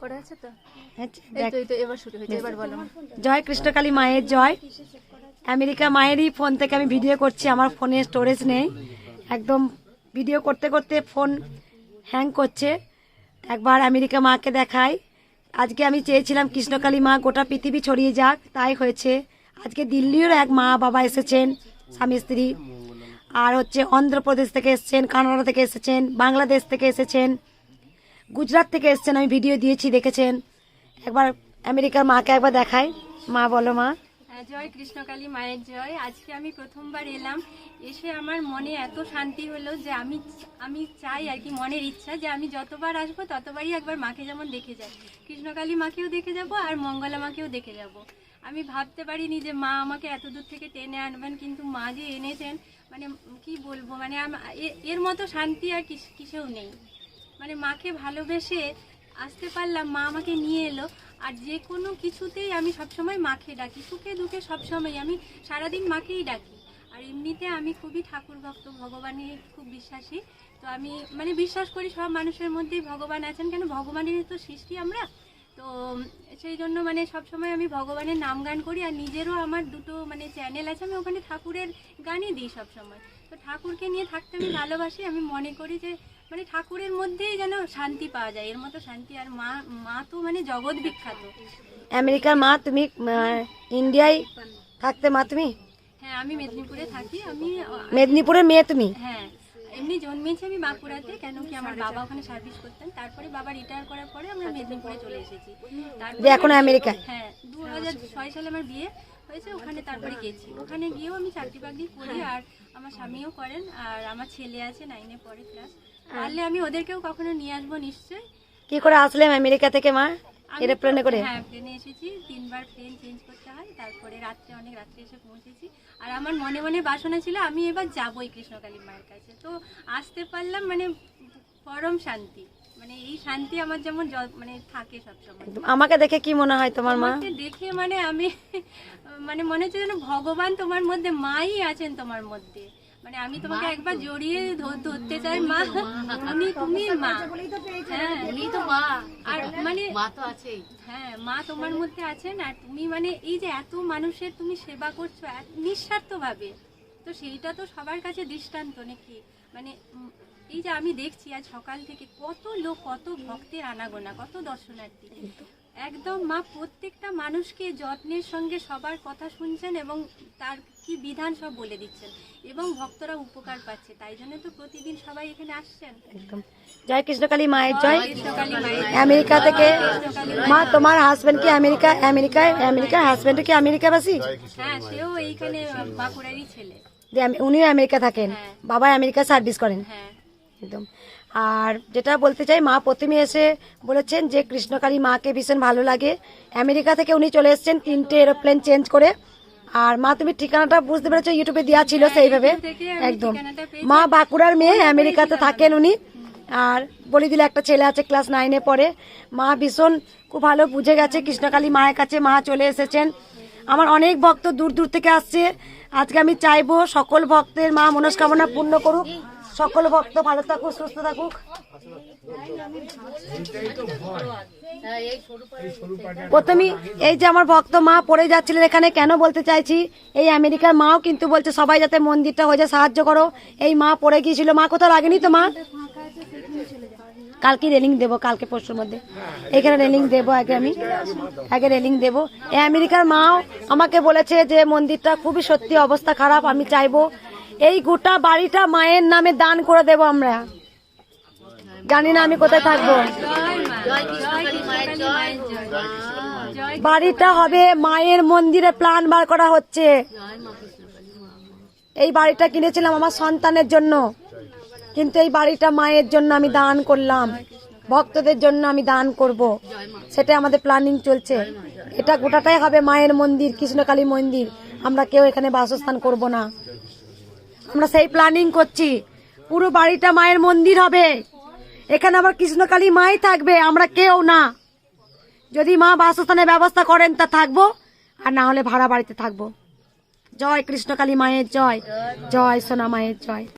করা আছে তো? বলো। জয় কৃষ্ণকালী মায়ের জয়। আমেরিকা মায়েরই ফোন থেকে আমি ভিডিও করছি আমার ফোনে স্টোরেজ নেই। একদম ভিডিও করতে করতে ফোন হ্যাং করছে। একবার আমেরিকা মাকে দেখাই। আজকে আমি চেয়েছিলাম কৃষ্ণকালী মা গোটা পৃথিবী ছড়িয়ে যাক তাই হয়েছে। আজকে দিল্লিরও এক মা বাবা এসেছেন স্বামী স্ত্রী। আর হচ্ছে অন্ধ্রপ্রদেশ থেকে এসেছেন কানাডা থেকে এসেছেন বাংলাদেশ থেকে এসেছেন। গুজরাট থেকে এসেছেন আমি ভিডিও দিয়েছি দেখেছেন? একবার আমেরিকার মাকে একবার দেখাই। মা বলো মা। হ্যাঁ, জয় কৃষ্ণকালী মায়ের জয়। আজকে আমি প্রথমবার এলাম। এসে আমার মনে এত শান্তি হলো যে আমি আমি চাই আর কি মনের ইচ্ছা যে আমি যতবার আসব ততবারই একবার মাকে যেমন দেখে যাই। কৃষ্ণকালী মাকেও দেখে যাব আর মঙ্গলা মাকেও দেখে যাব। আমি ভাবতে পারিনি যে মা আমাকে এত দূর থেকে টেনে আনবেন কিন্তু মা যে এনেছেন মানে কি বলব মানে এর মতো শান্তি আর কিস- কিসেও নেই। মানে মাকে ভালোবেসে আসতে পারলাম, মা আমাকে নিয়ে এলো। আর যে কোনো কিছুতেই আমি সবসময় মাকে ডাকি, সুখে দুঃখে সবসময় আমি সারাদিন মাকেই ডাকি। আর এমনিতে আমি খুবই ঠাকুর ভক্ত ভগবানে খুব বিশ্বাসী। তো আমি মানে বিশ্বাস করি সব মানুষের মধ্যেই ভগবান আছেন, কেন ভগবানের তো সৃষ্টি আমরা। তো সেই জন্য মানে সবসময় আমি ভগবানের নাম গান করি, আর নিজেরও আমার দুটো মানে চ্যানেল আছে, আমি ওখানে ঠাকুরের গানই দিই সবসময়। তো ঠাকুরকে নিয়ে থাকতে আমি ভালোবাসি, আমি মনে করি যে মানে ঠাকুরের মধ্যেই যেন শান্তি পাওয়া যায়। এর মতো শান্তি আর মা মা তো মানে জগৎ বিখ্যাত। আমেরিকার মা তুমি ইন্ডিয়ায় থাকতে মা তুমি? হ্যাঁ আমি মেদিনীপুরে থাকি। আমি মেদিনীপুরের মেয়ে তুমি? হ্যাঁ এমনি জন্মেছি আমি বাঁকুড়াতে কেন কি আমার বাবা ওখানে সার্ভিস করতেন। তারপরে বাবা রিটায়ার করার পরে আমরা মেদিনীপুরে চলে এসেছি। তারপরে এখন আমেরিকায়? হ্যাঁ দু হাজার ছয় সালে আমার বিয়ে হয়েছে ওখানে তারপরে গেছি। ওখানে গিয়েও আমি চাকরি বাকরি করি আর আমার স্বামীও করেন আর আমার ছেলে আছে নাইনে পরে ক্লাস পারলে আমি ওদেরকেও কখনো নিয়ে আসব নিশ্চয়ই। কি করে আসলেন আমেরিকা থেকে মা? এরোপ্লেনে করে? হ্যাঁ প্লেনে এসেছি তিনবার প্লেন চেঞ্জ করতে হয় তারপরে রাত্রে অনেক রাত্রে এসে পৌঁছেছি। আর আমার মনে মনে বাসনা ছিল আমি এবার যাবই কৃষ্ণকালী মায়ের কাছে। তো আসতে পারলাম মানে পরম শান্তি। মানে এই শান্তি আমার যেমন মানে থাকে সবসময়। আমাকে দেখে কি মনে হয় তোমার মা? দেখে মানে আমি মানে মনে হচ্ছে যেন ভগবান তোমার মধ্যে মাই আছেন তোমার মধ্যে। মানে আমি তোমাকে একবার জড়িয়ে ধরতে চাই মা। তুমি তুমি মা। হ্যাঁ তো মা। আর মানে মা তো আছেই। হ্যাঁ মা তোমার মধ্যে আছেন আর তুমি মানে এই যে এত মানুষের তুমি সেবা করছ এত নিঃস্বার্থভাবে। তো সেইটা তো সবার কাছে দৃষ্টান্ত নাকি? মানে এই যে আমি দেখছি আজ সকাল থেকে কত লোক কত ভক্তের আনাগোনা কত দর্শনার্থী। একদম মা প্রত্যেকটা মানুষকে যত্নের সঙ্গে সবার কথা শুনছেন এবং তার কি বিধান সব বলে দিচ্ছেন এবং ভক্তরা উপকার পাচ্ছে। তাই জন্য তো প্রতিদিন সবাই এখানে আসছেন। একদম। জয় কৃষ্ণকালী মায়ের জয় মায়ের আমেরিকা থেকে মা তোমার হাজবেন্ড কি আমেরিকা? আমেরিকায়? আমেরিকার হাজবেন্ড কি আমেরিকাবাসী? হ্যাঁ সেও এইখানে বাঁকুড়ারই ছেলে। উনিও আমেরিকা থাকেন। হ্যাঁ। বাবা আমেরিকা সার্ভিস করেন। হ্যাঁ। একদম। আর যেটা বলতে চাই মা প্রথমে এসে বলেছেন যে কৃষ্ণকালী মাকে ভীষণ ভালো লাগে। আমেরিকা থেকে উনি চলে এসেছেন তিনটে এরোপ্লেন চেঞ্জ করে। আর মা তুমি ঠিকানাটা বুঝতে পেরেছ ইউটিউবে দেওয়া ছিল সেইভাবে। থেকে আমি একদম। মা বাঁকুড়ার মেয়ে আমেরিকাতে থাকেন উনি। আর বলে দিলে একটা ছেলে আছে ক্লাস নাইনে পড়ে। মা ভীষণ খুব ভালো বুঝে গেছে কৃষ্ণকালী মায়ের কাছে মা চলে এসেছেন। আমার অনেক ভক্ত দূর দূর থেকে আসছে। আজকে আমি চাইব সকল ভক্তের মা মনস্কামনা পূর্ণ করুক। সকল ভক্ত ভালো থাকুক, সুস্থ থাকুক। প্রথমে এই যে আমার ভক্ত মা পড়ে যাচ্ছিলেন এখানে, কেন বলতে চাইছি? এই আমেরিকার মাও কিন্তু বলছে, সবাই যাতে মন্দিরটা হয়ে যায়, সাহায্য করো। এই মা পড়ে গিয়েছিল। মা কোথাও লাগেনি তো, মা? কালকে রেলিং দেবো, কালকে পরশুর মধ্যে। এখানে রেলিং দেবো আগে আমি। আগে রেলিং দেবো। এই আমেরিকার মাও আমাকে বলেছে যে, মন্দিরটা খুবই সত্যি অবস্থা খারাপ, আমি চাইব এই গোটা বাড়িটা মায়ের নামে দান করে দেব আমরা। জানি না আমি কোথায় থাকব। বাড়িটা হবে মায়ের মন্দিরে প্ল্যান বার করা হচ্ছে। এই বাড়িটা কিনেছিলাম আমার সন্তানের জন্য। কিন্তু এই বাড়িটা মায়ের জন্য আমি দান করলাম। ভক্তদের জন্য আমি দান করব। সেটা আমাদের প্ল্যানিং চলছে। এটা গোটাটাই হবে মায়ের মন্দির, কৃষ্ণকালী মন্দির। আমরা কেউ এখানে বাসস্থান করব না। আমরা সেই প্ল্যানিং করছি। পুরো বাড়িটা মায়ের মন্দির হবে। এখানে আবার কৃষ্ণকালী মাই থাকবে, আমরা কেউ না। যদি মা বাসস্থানের ব্যবস্থা করেন তা থাকব, আর না হলে ভাড়া বাড়িতে থাকব। জয় কৃষ্ণকালী মায়ের জয় জয় সোনা মায়ের জয়।